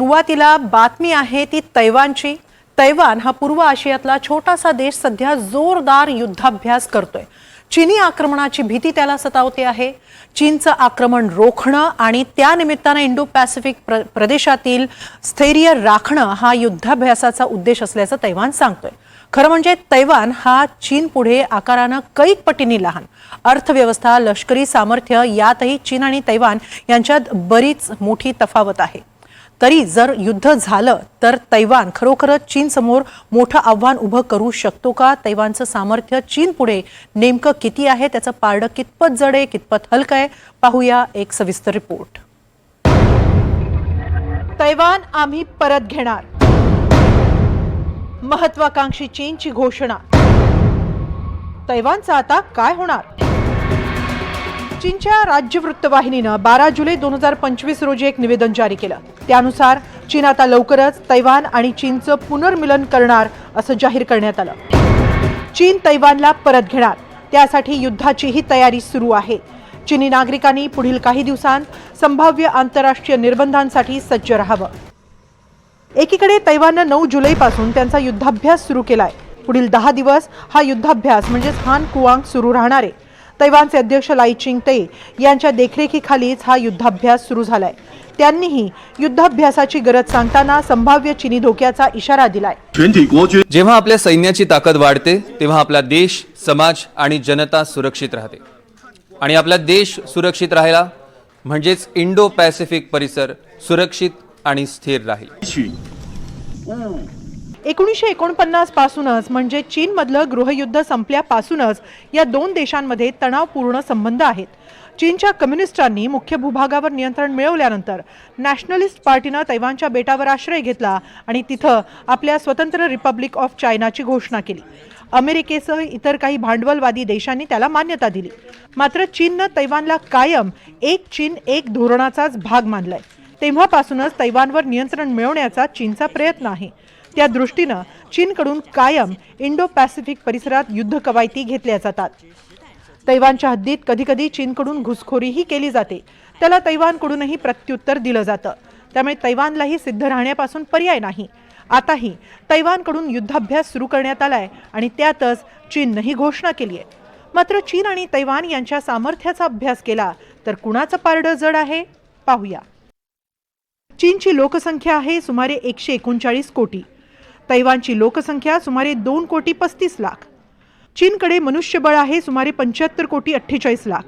सुरुवातीला बातमी आहे ती तैवानची. तैवान हा पूर्व आशियातला छोटासा देश सध्या जोरदार युद्धाभ्यास करतोय. चीनी आक्रमणाची भीती त्याला सतावते आहे. चीनचं आक्रमण रोखणं आणि त्यानिमित्तानं इंडो पॅसिफिक प्र प्रदेशातील स्थैर्य राखणं हा युद्धाभ्यासाचा उद्देश असल्याचं तैवान सांगतोय. खरं म्हणजे तैवान हा चीन पुढे आकारानं कैक पटींनी लहान. अर्थव्यवस्था लष्करी सामर्थ्य यातही चीन आणि तैवान यांच्यात बरीच मोठी तफावत आहे. तरी जर युद्ध झालं तर तैवान खरोखरच चीनसमोर मोठं आव्हान उभं करू शकतो का? तैवानचं सामर्थ्य चीन पुढे नेमकं किती आहे? त्याचं पारडं कितपत जड आहे कितपत हलकं आहे? पाहूया एक सविस्तर रिपोर्ट. तैवान आम्ही परत घेणार. महत्वाकांक्षी चीनची घोषणा. तैवानचं आता काय होणार? चीनच्या राज्य वृत्तवाहिनीनं बारा जुलै दोन हजार पंचवीस रोजी एक निवेदन जारी केलं. त्यानुसार चीन आता लवकरच तैवान आणि चीनचं पुनर्मिलन करणार असं जाहीर करण्यात आलं. चीन तैवानला परत घेणार. त्यासाठी युद्धाचीही तयारी सुरू आहे. चीनी नागरिकांनी पुढील काही दिवसांत संभाव्य आंतरराष्ट्रीय निर्बंधांसाठी सज्ज राहावं. एकीकडे तैवाननं नऊ जुलैपासून त्यांचा युद्धाभ्यास सुरू केलाय. पुढील दहा दिवस हा युद्धाभ्यास म्हणजेच हान कुवांग सुरू राहणार. आहे तैवानचे अध्यक्ष लाई चिंगते यांच्या देखरेखीखालीच हा युद्धाभ्यास सुरू झालाय. त्यांनीही युद्धाभ्यासाची गरज सांगताना संभाव्य चिनी धोक्याचा इशारा दिलाय. जेव्हा आपल्या सैन्याची ताकद वाढते तेव्हा आपला देश समाज आणि जनता सुरक्षित राहते. आणि आपला देश सुरक्षित राहिला म्हणजेच इंडो पॅसिफिक परिसर सुरक्षित आणि स्थिर राहील. एकोणीसशे एकोणपन्नास पासूनच म्हणजे चीनमधलं गृहयुद्ध संपल्यापासूनच या दोन देशांमध्ये तणावपूर्ण संबंध आहेत. चीनच्या कम्युनिस्टांनी मुख्य भूभागावर नियंत्रण मिळवल्यानंतर नॅशनलिस्ट पार्टीनं तैवानच्या बेटावर आश्रय घेतला आणि तिथं आपल्या स्वतंत्र रिपब्लिक ऑफ चायनाची घोषणा केली. अमेरिकेसह इतर काही भांडवलवादी देशांनी त्याला मान्यता दिली. मात्र चीननं तैवानला कायम एक चीन एक धोरणाचाच भाग मानलाय. तेव्हापासूनच तैवानवर नियंत्रण मिळवण्याचा चीनचा प्रयत्न आहे. त्या दृष्टीनं चीनकडून कायम इंडो पॅसिफिक परिसरात युद्ध कवायती घेतल्या जातात. तैवानच्या हद्दीत कधीकधी चीनकडून घुसखोरीही केली जाते. त्याला तैवानकडूनही प्रत्युत्तर दिलं जातं. त्यामुळे तैवानलाही सिद्ध राहण्यापासून पर्याय नाही. आताही तैवानकडून युद्धाभ्यास सुरू करण्यात आलाय आणि त्यातच चीननं ही घोषणा केली आहे. मात्र चीन आणि तैवान यांच्या सामर्थ्याचा अभ्यास केला तर कुणाचं पारडं जड आहे? पाहूया. चीनची लोकसंख्या आहे सुमारे एकशे एकोणचाळीस कोटी. तैवानची लोकसंख्या सुमारे दोन कोटी पस्तीस लाख. चीनकडे मनुष्यबळ आहे सुमारे पंच्याहत्तर कोटी अठ्ठेचाळीस लाख.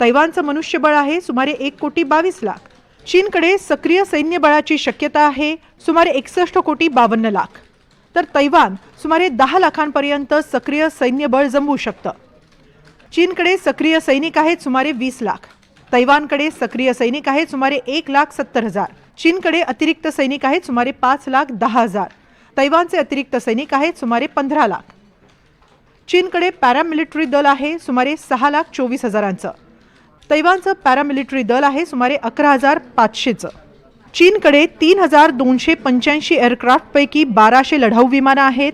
तैवानचं मनुष्यबळ आहे सुमारे एक कोटी बावीस लाख. चीनकडे सक्रिय सैन्यबळाची शक्यता आहे सुमारे एकसष्ट कोटी बावन्न लाख. तर तैवान सुमारे दहा लाखांपर्यंत सक्रिय सैन्यबळ जमवू शकतं. चीनकडे सक्रिय सैनिक आहेत सुमारे वीस लाख. तैवानकडे सक्रिय सैनिक आहेत सुमारे एक लाख सत्तर हजार. चीनकडे अतिरिक्त सैनिक आहेत सुमारे पाच लाख दहा हजार. तैवानचे अतिरिक्त सैनिक आहेत सुमारे पंधरा लाख. चीनकडे पॅरामिलिटरी दल आहे सुमारे सहा लाख चोवीस हजारांचं. तैवानचं पॅरामिलिटरी दल आहे सुमारे अकरा हजार पाचशेचं. चीनकडे तीन हजार दोनशे पंच्याऐंशी एअरक्राफ्टपैकी बाराशे लढाऊ विमानं आहेत.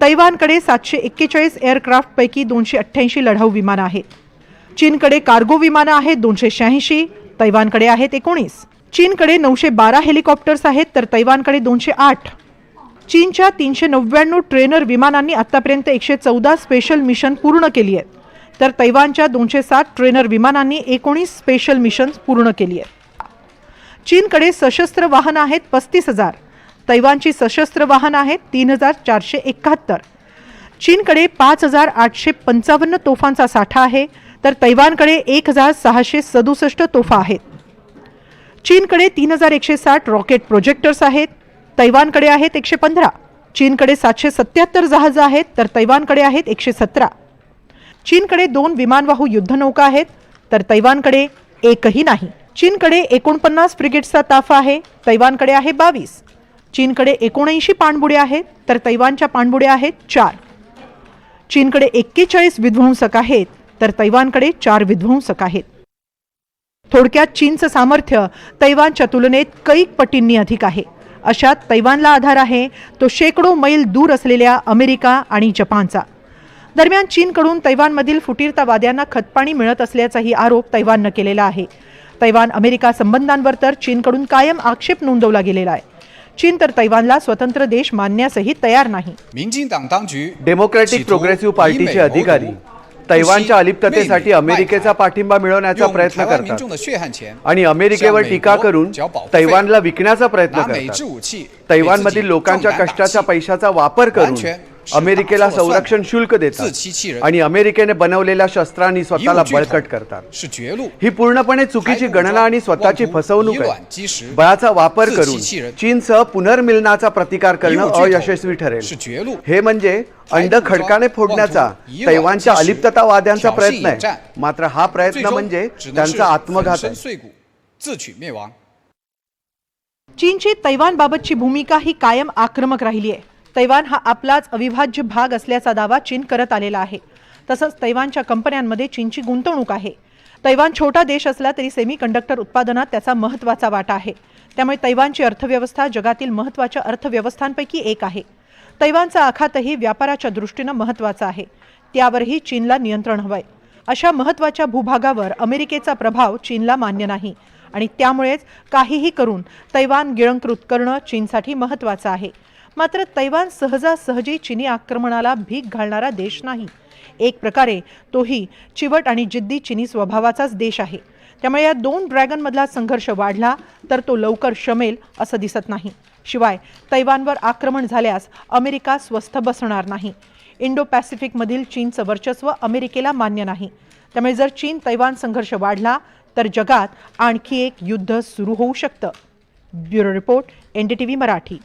तैवानकडे सातशे एक्केचाळीस एअरक्राफ्टपैकी दोनशे अठ्ठ्याऐंशी लढाऊ विमानं आहेत. चीनकडे कार्गो विमानं आहेत दोनशे शहाऐंशी. तैवानकडे आहेत एकोणीस. चीनकडे नऊशे बारा हेलिकॉप्टर्स आहेत तर तैवानकडे दोनशे आठ. चीनच्या तीनशे नव्याण्णव ट्रेनर विमानांनी आतापर्यंत एकशे चौदा स्पेशल मिशन पूर्ण केली आहेत. तर तैवानच्या दोनशे सात ट्रेनर विमानांनी एकोणीस स्पेशल मिशन पूर्ण केली आहेत. चीनकडे सशस्त्र वाहनं आहेत पस्तीस हजार. तैवानची सशस्त्र वाहनं आहेत तीन हजार चारशे एकाहत्तर. चीनकडे पाच हजार आठशे पंचावन्न तोफांचा साठा आहे तर तैवानकडे एक हजार सहाशे सदुसष्ट तोफा आहेत. चीनकडे तीन हजार एकशे साठ रॉकेट प्रोजेक्टर्स आहेत तैवानकडे आहेत एकशे पंधरा. चीनकडे सातशे सत्याहत्तर जहाजं आहेत तर तैवानकडे आहेत एकशे सतरा. चीनकडे दोन विमानवाहू युद्धनौका आहेत तर तैवानकडे एकही नाही. चीनकडे एकोणपन्नास फ्रिगेट्सचा ताफा आहे तैवानकडे आहे बावीस. चीनकडे एकोणऐंशी पाणबुड्या आहेत तर तैवानच्या पाणबुड्या आहेत चार. चीनकडे एक्केचाळीस विध्वंसक आहेत तर तैवानकडे चार विध्वंसक आहेत. थोडक्यात चीनचं सामर्थ्य तैवानच्या तुलनेत कैक पटींनी अधिक आहे. अशात तैवानला आधार आहे. तो शेकडो मैल दूर असलेल्या अमेरिका आणि जपानचा. दरम्यान चीनकडून तैवानमधील फुटीरतावाद्यांना खतपाणी मिळत असल्याचाही आरोप तैवाननं केलेला आहे. तैवान अमेरिका संबंधांवर तर चीनकडून कायम आक्षेप नोंदवला गेलेला आहे. चीन तर तैवानला स्वतंत्र देश मानण्यासही तयार नाही. डेमोक्रॅटिक प्रोग्रेसिव्ह पार्टीचे अधिकारी तैवानच्या अलिप्ततेसाठी अमेरिकेचा पाठिंबा मिळवण्याचा प्रयत्न करतात. आणि अमेरिकेवर टीका करून तैवानला विकण्याचा प्रयत्न करतात. तैवानमधील लोकांच्या कष्टाच्या पैशाचा वापर करून अमेरिकेला संरक्षण शुल्क देतात. आणि अमेरिकेने बनवलेल्या शस्त्रांनी स्वतःला बळकट करतात. ही पूर्णपणे चुकीची गणना आणि स्वतःची फसवणूक आहे. बळाचा वापर करून चीनसह पुनर्मिलनाचा प्रतिकार करणं अयशस्वी ठरेल. हे म्हणजे अंड खडकाने फोडण्याचा तैवानच्या अलिप्ततावाद्यांचा प्रयत्न आहे. मात्र हा प्रयत्न म्हणजे त्यांचा आत्मघात चीनची तैवानबाबतची भूमिका ही कायम आक्रमक राहिली आहे. तैवान हा आपलाच अविभाज्य भाग असल्याचा दावा चीन करत आलेला आहे. तसंच तैवानच्या कंपन्यांमध्ये चीनची गुंतवणूक आहे. तैवान छोटा देश असला तरी सेमी कंडक्टर उत्पादनात त्याचा महत्त्वाचा वाटा आहे. त्यामुळे तैवानची अर्थव्यवस्था जगातील महत्त्वाच्या अर्थव्यवस्थांपैकी एक आहे. तैवानचा आखातही व्यापाराच्या दृष्टीनं महत्त्वाचा आहे. त्यावरही चीनला नियंत्रण हवंय. अशा महत्त्वाच्या भूभागावर अमेरिकेचा प्रभाव चीनला मान्य नाही आणि त्यामुळेच काहीही करून तैवान गिळंकृत करणं चीनसाठी महत्त्वाचं आहे. मात्र तैवान सहजासहजी चिनी आक्रमणाला भीक घालणारा देश नाही. एक प्रकारे तोही चिवट आणि जिद्दी चिनी स्वभावाचाच देश आहे. त्यामुळे या दोन ड्रॅगनमधला संघर्ष वाढला तर तो लवकर शमेल असं दिसत नाही. शिवाय तैवानवर आक्रमण झाल्यास अमेरिका स्वस्थ बसणार नाही. इंडो पॅसिफिकमधील चीनचं वर्चस्व अमेरिकेला मान्य नाही. त्यामुळे जर चीन तैवान संघर्ष वाढला तर जगात आणखी एक युद्ध सुरू होऊ शकतं. Bureau report N D T V Marathi.